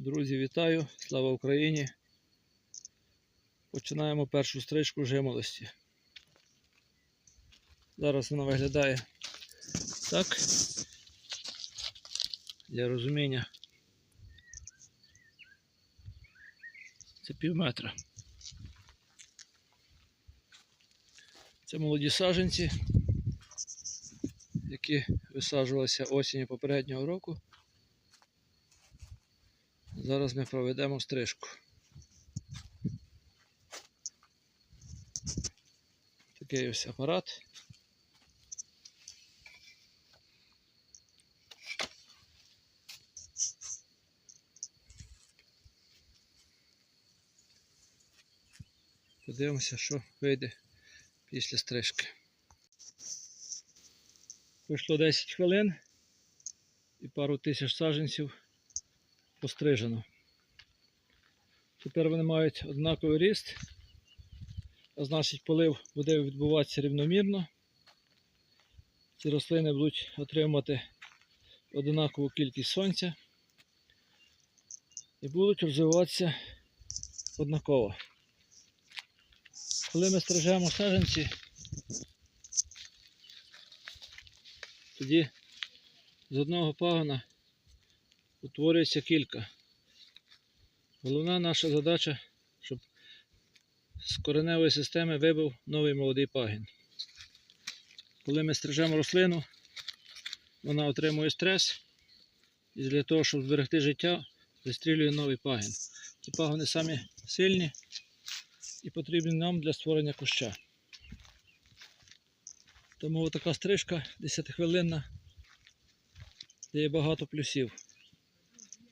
Друзі, вітаю! Слава Україні! Починаємо першу стрижку жимолості. Зараз вона виглядає так. Для розуміння. Це пів метра. Це молоді саджанці, які висаджувалися осінню попереднього року. Зараз ми проведемо стрижку. Такий ось апарат. Подивимося, що вийде після стрижки. Пройшло 10 хвилин і пару тисяч саджанців пострижено. Тепер вони мають однаковий ріст, а значить полив буде відбуватися рівномірно. Ці рослини будуть отримувати однакову кількість сонця і будуть розвиватися однаково. Коли ми стрижемо саджанці, тоді з одного пагона утворюється кілька. Головна наша задача, щоб з кореневої системи вибив новий молодий пагін. Коли ми стрижемо рослину, вона отримує стрес і для того, щоб зберегти життя, вистрілює новий пагін. Ці пагони самі сильні і потрібні нам для створення куща. Тому така стрижка 10 хвилинна дає багато плюсів.